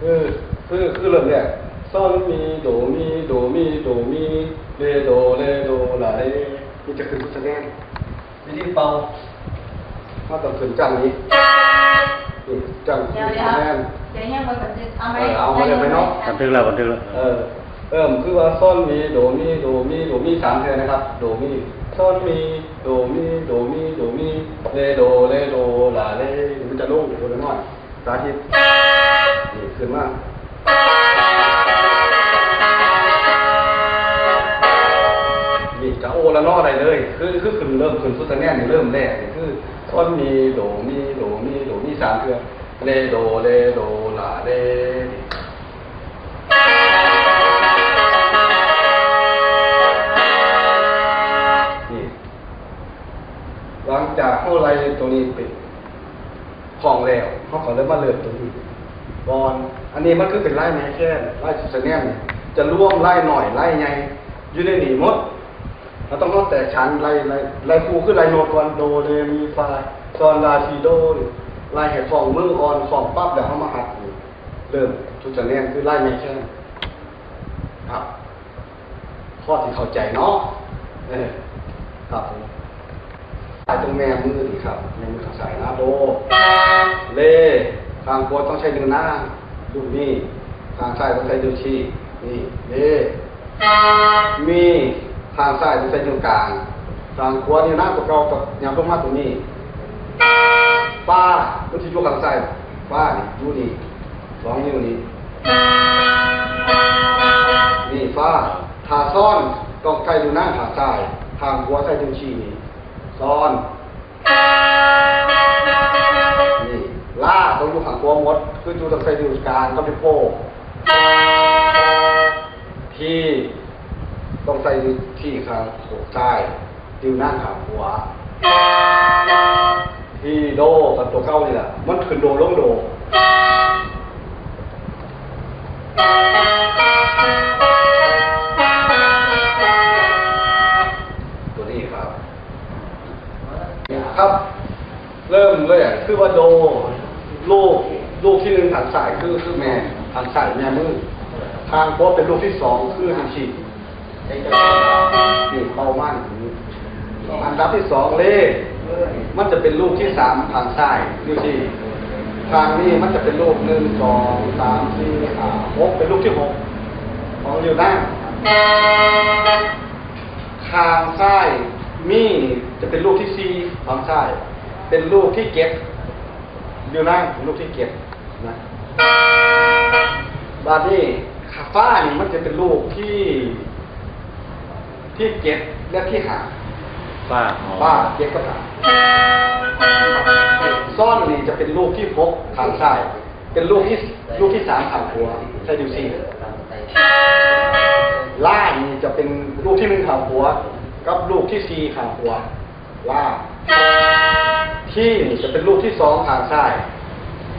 คือคือคือเริ่มแรกซอนมีโดมีโดมีโดมีเรโดเรโดลาเรนี่จะขึ้นทุกคะแนนวิธีเป่าถ้าต้องขึ้นจังนี้นี่จังเดี๋ยวทุกเดี๋ยวคะแนนเดี๋ยวยังบนบันทึกเอาไหมเออเอามาเลยไปเนาะบันทึกแล้วบันทึกแล้วเออเริ่มคือว่าซ่อนมีโดมีโดมีโดมีสามเทอนะครับ โดมีซ่อนมีโดมีโดมีโดมีเรโดเรโดลาเรมันจะโล่งอยู่คนละน้อยสาธิตนี่ขึ้นมานี่ จะโอละนอได้เลย คือคือขึ้นเริ่มขึ้นฟุตแน่นี่เริ่มแรกนี่คือซ่อนมีโดมีโดมีโดมีสามเทือเรโดเรโดลาเรนี่หลังจากเข้าไรตรงนี้ปิดของแล้วเขาก็เริ่มมาเริ่มตรงนี้บอลอันนี้มันคือเป็นไล่แม่แค่ไล่สุดแนมเนี่ยจะร่วมไล่หน่อยไล่ไงอยู่ในนี่หมด เราต้องต้องแต่ชั้นไล่ไล่ไล่ครูคือไล่โนตก่อนโดเรมีฟาซอนลาทีโดนี่ไล่แห่ของมืออ่อนของปั๊บแล้วเขามาหัดเริ่มสุดแนมคือไล่แม่แค่ครับ ข้อที่เข้าใจเนาะเออครับสายตรงแม่มือดีครับแม่มือข้างซ้ายนะโดเลทางโคตต้องใช้ดึงหน้าดูนี่ทางซ้ายต้องใช้ดึงชี้นี่เลมี ทางซ้ายต้องใช้ดึงกลางทางขวานี่หน้าตัวเก่ากับยาวลงมาตรงนี้ป้ามันจะอยู่ข้างซ้ายป้านี่อยู่นี่สองนิ้วนี่นี่ฟ้าทาซ่อนต้องใช้ดูหน้าทาซ้ายทางขวาใช้ดึงชี้นี่ซ้อน นี่ล่าต้องอยู่ข้างขวาหมด คืออยู่ต้องใช้ดูกลางก็เป็นโป้ที่ ต้องใส่ที่ข้างขวาซ้ายดิวหน้าขางขวาที่โดกับตัวเก้านี่แหละมันขึ้นโดลงโดตัวนี้ครับ ครับ เริ่มเลยคือว่าโด ลูกลูกที่หนึ่งทางซ้ายคือคือแม่ทางซ้ายแม่มือทางโคตเป็นลูกที่สองคือทางฉีด นี่เป้ามั่นอันดับที่สองเล่มันจะเป็นลูกที่สามทางซ้ายนิ้วชี้ทางนี้มันจะเป็นลูกหนึ่งสองสามสี่ห้าหกเป็นลูกที่หกของนิ้วหน้าทางซ้ายมีจะเป็นลูกที่ซีทางซ้ายเป็นลูกที่เก็บเดี๋ยวนะลูกที่เก็บนะบาดนี้ขาฟ้านี่มันจะเป็นลูกที่ ที่เก็บและที่หาป้าอ๋อป้าเก็บก็หาซ่อนนี่จะเป็นลูกที่พกทางซ้าย เป็นลูกที่ลูกที่สามทางหัวใช่ดูสิล่านี่จะเป็นลูกที่หนึ่งขางหัว กับลูกที่สี่ขางหัว ล่าที่นี่จะเป็นลูกที่สองขางซ้าย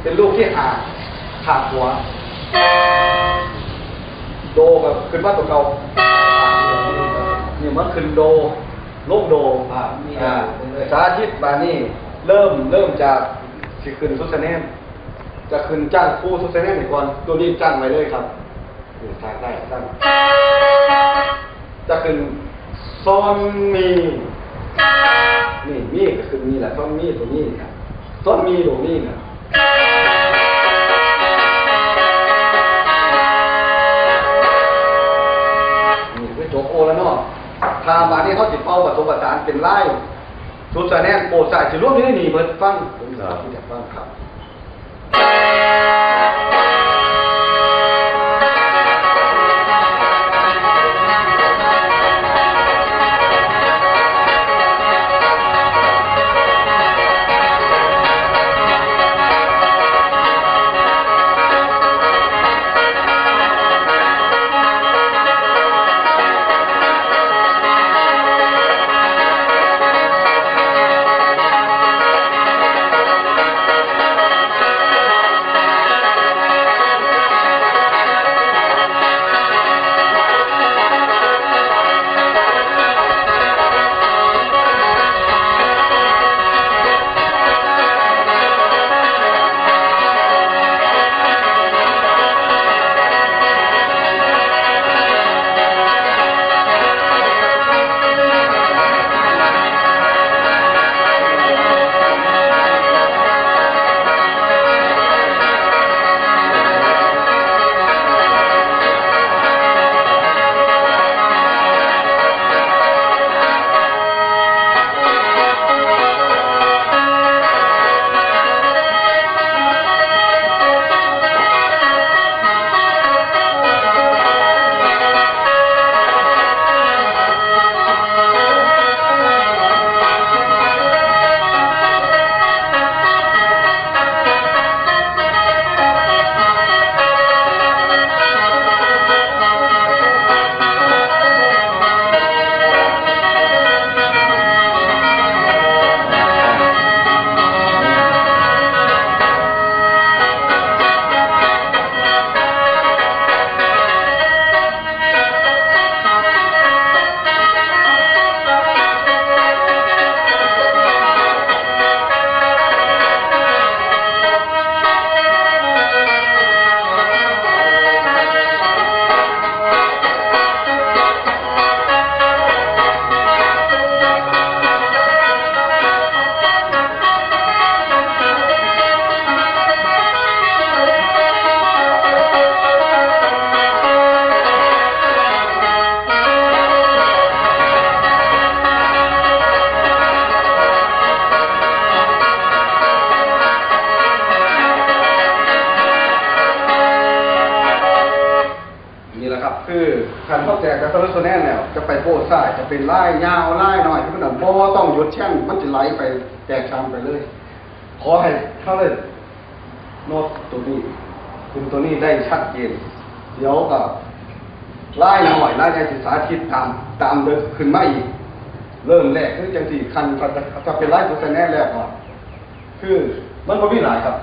เป็นลูกที่หาขางหัว โดกับขึ้นว่าตัวเก่า นี่มันขึ้นโดโลกโดอ่ามีอ่าอ่าสาธิตบานี่เริ่มเริ่มจากสิขึ้นทุสเนมจะขึ้นจ้างคู่ทุสเนมก่อนตัวนี้จ้างไว้เลยครับนี่ทางได้จ้างจะขึ้นซอนมีนี่มีก็คือมีแหละซอนมีตัวนี้ครับซอนมีตัวนี้นะนี่คือโจกโอแล้วเนาะ ทามานี่เขาจิตเป้าประสมผสานเป็นไล่สุดสเนมโปรสายจะร่วมนี่นี่เบิดฟังผมสาธิตจากฟังครับ คือคันเข้าแจกกับคาร์โซแนนแล้วจะไปโพสายจะเป็นไล่ยาวไล่หน่อยที่มันบ่ต้องหยุดแช่งมันจะไหลไปแตกชามไปเลย ขอให้เขาเลยโน้ตตัวนี้คุณตัวนี้ได้ชัดเจนเดี๋ยวกับไล่หน่อยไล่ในศึกษาทิศตามตามเดินขึ้นมาอีก เริ่มแรกคือจังสี่คันจะจะเป็นไล่ตัวแน่แรกก่อนคือมันก็มีหลายครับ